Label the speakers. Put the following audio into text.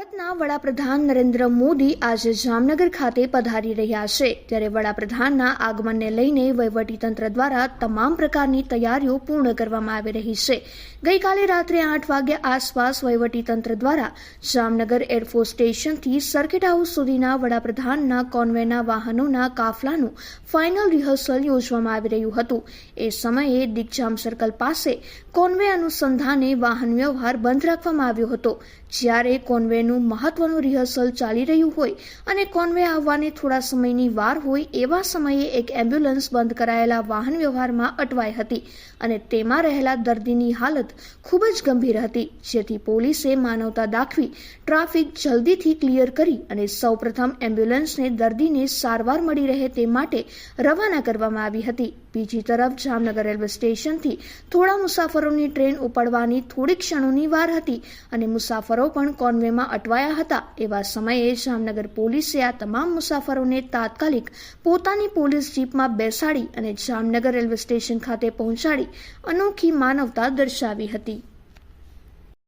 Speaker 1: ભારતના વડાપ્રધાન નરેન્દ્ર મોદી આજે જામનગર ખાતે પધારી રહ્યા છે. ત્યારે વડાપ્રધાનના આગમનને લઈને વહીવટીતંત્ર દ્વારા તમામ પ્રકારની તૈયારીઓ પૂર્ણ કરવામાં આવી રહી છે. ગઈકાલે રાત્રે આઠ વાગ્યા આસપાસ વહીવટીતંત્ર દ્વારા જામનગર એરફોર્સ સ્ટેશનથી સર્કિટ હાઉસ સુધીના વડાપ્રધાનના કોન્વેના વાહનોના કાફલાનું ફાઇનલ રિહર્સલ યોજવામાં આવી રહ્યું હતું. એ સમયે દિગ્જામ સર્કલ પાસે કોન્વે અનુસંધાને વાહન વ્યવહાર બંધ રાખવામાં આવ્યો હતો. જ્યારે કોન્વેનું મહત્વનું રિહર્સલ ચાલી રહ્યું હોય અને કોન્વે આવવાને થોડા સમયની વાર હોય એવા સમયે એક એમ્બ્યુલન્સ બંધ કરાયેલા વાહન વ્યવહારમાં અટવાઈ હતી અને તેમાં રહેલા દર્દીની હાલત ખૂબ જ ગંભીર હતી. જેથી પોલીસે માનવતા દાખવી ટ્રાફિક જલ્દીથી ક્લિયર કરી અને સૌપ્રથમ એમ્બ્યુલન્સને દર્દીને સારવાર મળી રહે તે માટે રવાના કરવામાં આવી હતી. બીજી તરફ જામનગર રેલવે સ્ટેશનથી થોડા મુસાફરોની ટ્રેન ઉપડવાની થોડી ક્ષણોની વાર હતી અને મુસાફરો પણ કોન્વેમાં અટવાયા હતા. એવા સમયે જામનગર પોલીસે આ તમામ મુસાફરોને તાત્કાલિક પોતાની પોલીસ જીપમાં બેસાડી અને જામનગર રેલવે સ્ટેશન ખાતે પહોંચાડી અનોખી માનવતા દર્શાવી હતી.